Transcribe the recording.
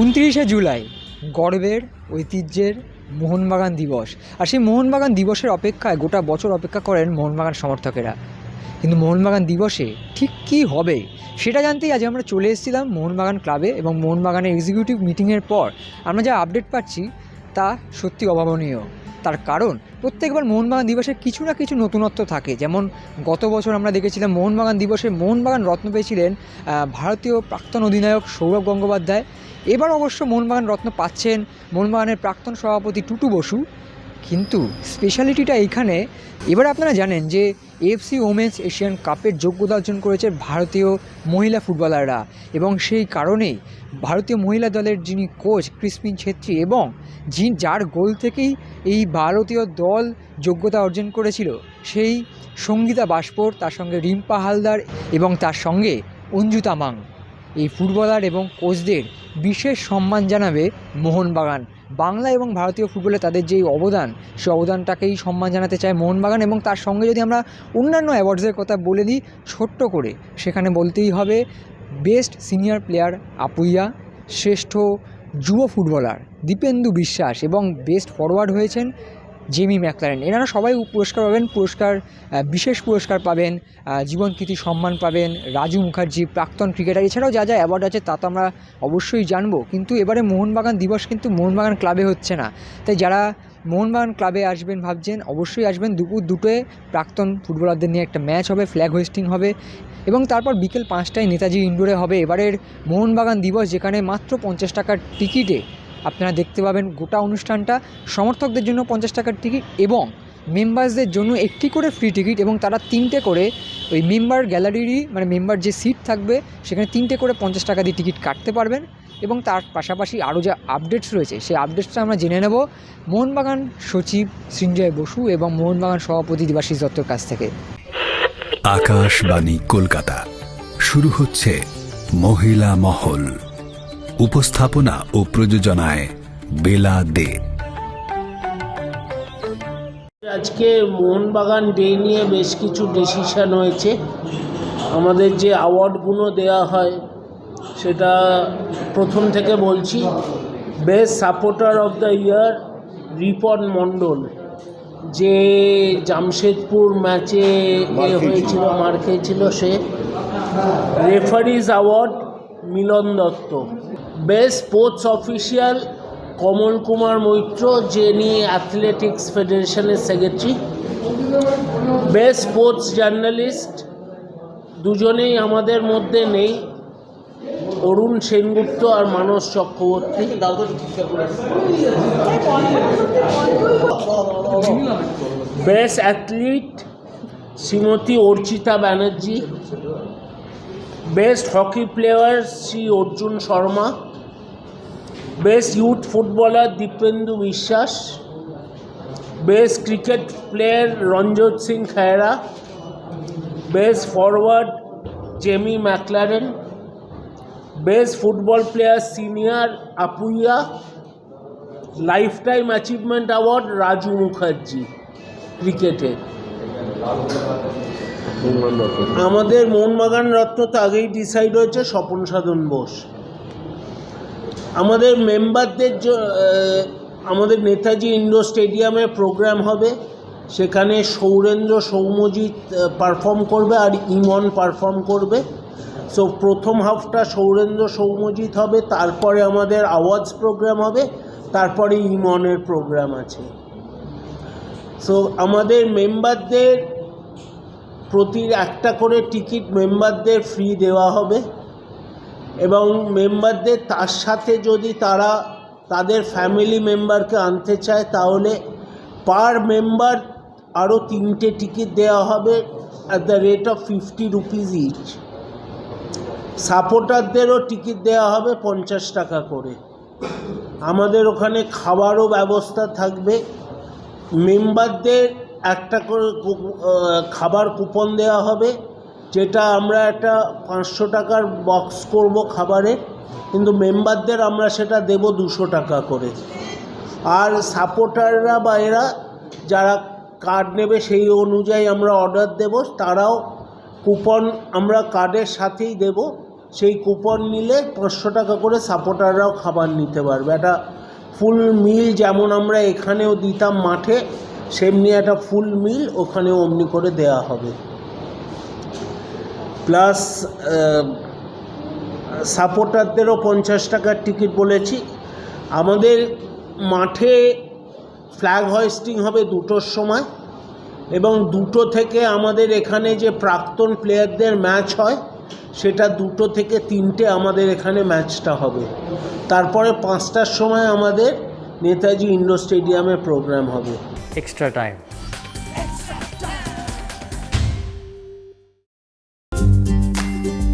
উনত্রিশে জুলাই, গর্বের, ঐতিহ্যের মোহনবাগান দিবস। আর সেই মোহনবাগান দিবসের অপেক্ষায় গোটা বছর অপেক্ষা করেন মোহনবাগান সমর্থকেরা। কিন্তু মোহনবাগান দিবসে ঠিক কি হবে, সেটা জানতেই আজ আমরা চলে এসেছিলাম মোহনবাগান ক্লাবে এবং মোহনবাগানের এক্সিকিউটিভ মিটিংয়ের পর। আমরা যা আপডেট পাচ্ছি তা সত্যি অভাবনীয়। তার কারণ, প্রত্যেকবার মোহনবাগান দিবসে কিছু না কিছু নতুনত্ব থাকে। যেমন গত বছর আমরা দেখেছিলাম মোহনবাগান দিবসে মোহনবাগান রত্ন পেয়েছিলেন ভারতীয় প্রাক্তন অধিনায়ক সৌরভ গঙ্গোপাধ্যায়। এবার অবশ্য মোহনবাগান রত্ন পাচ্ছেন মোহনবাগানের প্রাক্তন সভাপতি টুটু বসু। কিন্তু স্পেশালিটিটা এইখানে। এবার আপনারা জানেন যে এফসি ওমেন্স এশিয়ান কাপের যোগ্যতা অর্জন করেছে ভারতীয় মহিলা ফুটবলাররা এবং সেই কারণেই ভারতীয় মহিলা দলের যিনি কোচ ক্রিসপিন ছেত্রী এবং যিনি যার গোল থেকেই এই ভারতীয় দল যোগ্যতা অর্জন করেছিল, সেই সঙ্গীতা বাস্পর, তার সঙ্গে রিম্পা হালদার এবং তার সঙ্গে অঞ্জু তামাং এই ফুটবলার এবং কোচদের বিশেষ সম্মান জানাবে মোহনবাগান। বাংলা এবং ভারতীয় ফুটবলে তাদের যে অবদান, সে অবদানটাকেই সম্মান জানাতে চায় মোহনবাগান এবং তার সঙ্গে যদি আমরা অন্যান্য অ্যাওয়ার্ডসের কথা বলে দিই, ছোট্ট করে, সেখানে বলতেই হবে, বেস্ট সিনিয়র প্লেয়ার আপুইয়া, শ্রেষ্ঠ যুব ফুটবলার দীপেন্দু বিশ্বাস এবং বেস্ট ফরওয়ার্ড হয়েছেন জেমি ম্যাকলারেন। এনারা সবাই পুরস্কার পাবেন পুরস্কার বিশেষ পুরস্কার পাবেন আহ, জীবন কীর্তি সম্মান পাবেন রাজু মুখার্জি প্রাক্তন ক্রিকেটার। এছাড়াও যা যা অ্যাওয়ার্ড আছে তা তো আমরা অবশ্যই জানব। কিন্তু এবারে মোহনবাগান দিবস কিন্তু মোহনবাগান ক্লাবে হচ্ছে না। তাই যারা মোহনবাগান ক্লাবে আসবেন ভাবছেন অবশ্যই আসবেন দুপুর দুটোয়। প্রাক্তন ফুটবলারদের নিয়ে একটা ম্যাচ হবে ফ্ল্যাগ হোয়েস্টিং হবে। এবং তারপর বিকেল পাঁচটায় নেতাজি ইন্ডোরে হবে। এবারের মোহনবাগান দিবস যেখানে মাত্র পঞ্চাশ টাকার টিকিটে আপনারা দেখতে পাবেন গোটা অনুষ্ঠানটা সমর্থকদের জন্য পঞ্চাশ টাকার টিকিট এবং মেম্বার্সদের জন্য একটি করে ফ্রি টিকিট এবং তারা তিনটে করে ওই মেম্বার গ্যালারিরই মানে মেম্বার যে সিট থাকবে, সেখানে তিনটে করে পঞ্চাশ টাকা দিয়ে টিকিট কাটতে পারবেন এবং তার পাশাপাশি আরও যা আপডেটস রয়েছে, সেই আপডেটসটা আমরা জেনে নেব মোহনবাগান সচিব সৃঞ্জয় বসু এবং মোহনবাগান সভাপতি দেবাশিস দত্তর কাছ থেকে। আকাশবাণী কলকাতা। শুরু হচ্ছে মহিলা মহল। উপস্থাপনা ও প্রযোজনায় বেলা দে। আজকে মোহনবাগান ডে নিয়ে বেশ কিছু ডিসিশন হয়েছে। আমাদের যে অ্যাওয়ার্ডগুলো দেওয়া হয় সেটা প্রথম থেকে বলছি। Best supporter of the year Ripon Mondal. যে জামশেদপুর ম্যাচে হয়েছিল মার খেয়েছিল সে। Referees award Milan Dutta. Best sports official Kamal Kumar Maitra, যিনি অ্যাথলেটিক্স ফেডারেশনের সেক্রেটারি। বেস্ট স্পোর্টস জার্নালিস্ট দুজনেই আমাদের মধ্যে নেই, অরুণ সেনগুপ্ত আর Manas Chakraborty. Best athlete Shrimati Archita Banerjee. Best hockey player Shri Arjun Sharma. Best youth footballer Dipendu Biswas best cricket player Ranjit Singh Khera best forward Jamie McLaren best football player senior Apuia lifetime achievement award Raju Mukherjee ক্রিকেটে। আমাদের মোহনবাগান রত্ন তো আগেই decide হয়েছে স্বপন সাধন বোস। আমাদের মেম্বারদের আমাদের Netaji indoor স্টেডিয়ামে programme হবে। সেখানে সৌরেন্দ্র, সৌম্যজিৎ পারফর্ম করবে আর ইমন পারফর্ম করবে। সো প্রথম হাফটা সৌরেন্দ্র, সৌম্যজিৎ হবে, তারপরে আমাদের আওয়াজ প্রোগ্রাম হবে, তারপরে ইমনের প্রোগ্রাম আছে। সো আমাদের মেম্বারদের প্রতি একটা করে টিকিট মেম্বারদের ফ্রি দেওয়া হবে। এবং মেম্বারদের তার সাথে যদি তারা তাদের ফ্যামিলি মেম্বারকে আনতে চায়, তাহলে পার মেম্বার আরও তিনটে টিকিট দেওয়া হবে at the rate of fifty rupees each সাপোর্টারদেরও ticket দেওয়া হবে পঞ্চাশ টাকা করে। আমাদের ওখানে খাবারও ব্যবস্থা থাকবে। মেম্বারদের একটা করে খাবার কুপন দেওয়া হবে। যেটা আমরা একটা পাঁচশো টাকার বক্স করব খাবারে, কিন্তু মেম্বারদের আমরা সেটা দেব দুশো টাকা করে। আর সাপোর্টাররা বা এরা যারা কার্ড নেবে সেই অনুযায়ী আমরা অর্ডার দেব, তারাও কুপন আমরা কার্ডের সাথেই দেব। সেই কুপন নিলে পাঁচশো টাকা করে সাপোর্টাররাও খাবার নিতে পারবে। একটা ফুল মিল যেমন আমরা এখানেও দিতাম মাঠে, সেমনি একটা ফুল মিল ওখানেও অমনি করে দেয়া হবে। প্লাস সাপোর্টারদেরও পঞ্চাশ টাকার টিকিট বলেছি। আমাদের মাঠে ফ্ল্যাগ হোয়েস্টিং হবে দুটোর সময় এবং দুটো থেকে আমাদের এখানে যে প্রাক্তন প্লেয়ারদের ম্যাচ হয়, সেটা দুটো থেকে তিনটে আমাদের এখানে ম্যাচটা হবে। তারপরে পাঁচটার সময় আমাদের নেতাজি ইন্ডোর স্টেডিয়ামে প্রোগ্রাম হবে। Extra time